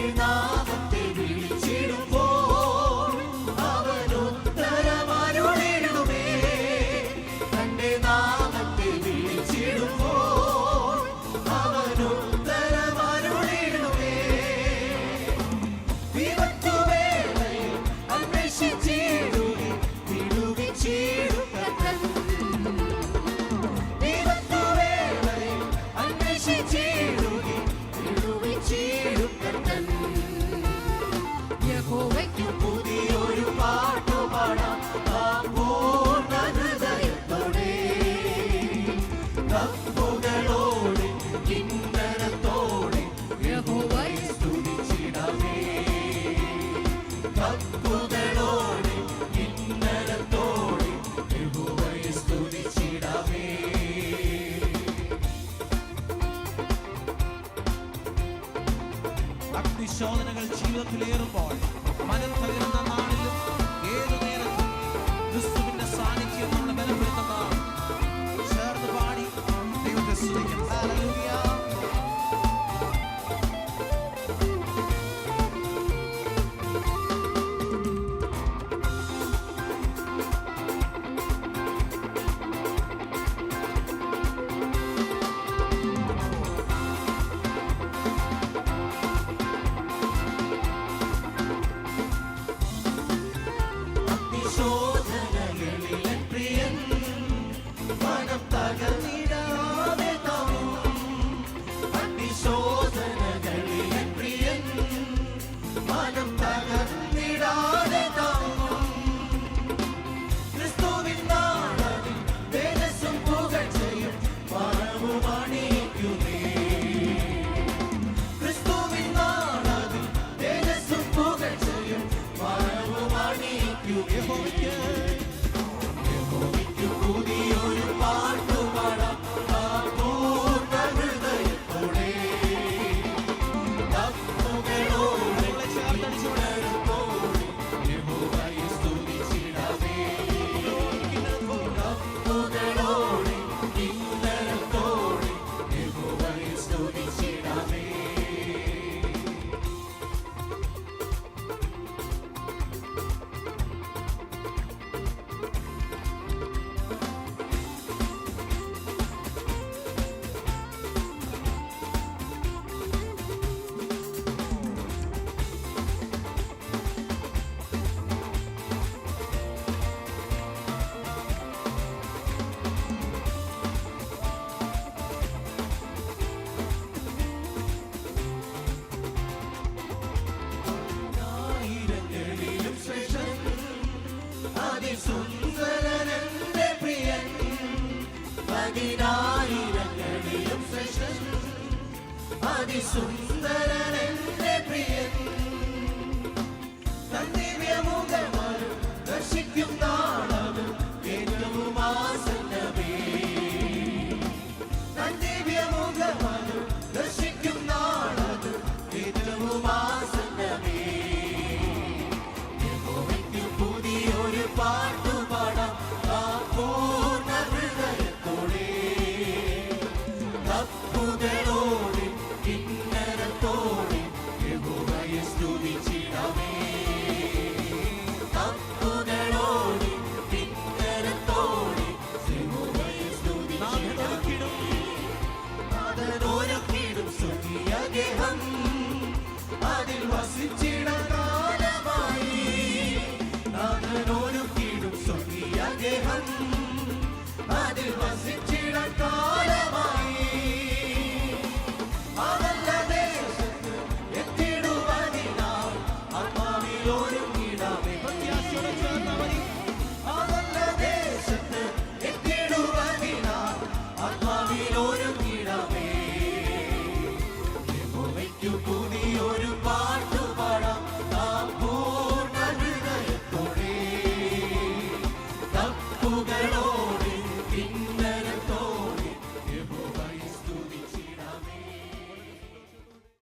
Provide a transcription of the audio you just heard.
Nam. അഗ്നിശോധനകൾ ജീവിതത്തിലേറുമ്പോൾ മനം തകരുന്ന നാളിലും isso. അതല്ല ദേശത്ത് എത്തിടുവാനിനാൽ ആത്മാവിലോട്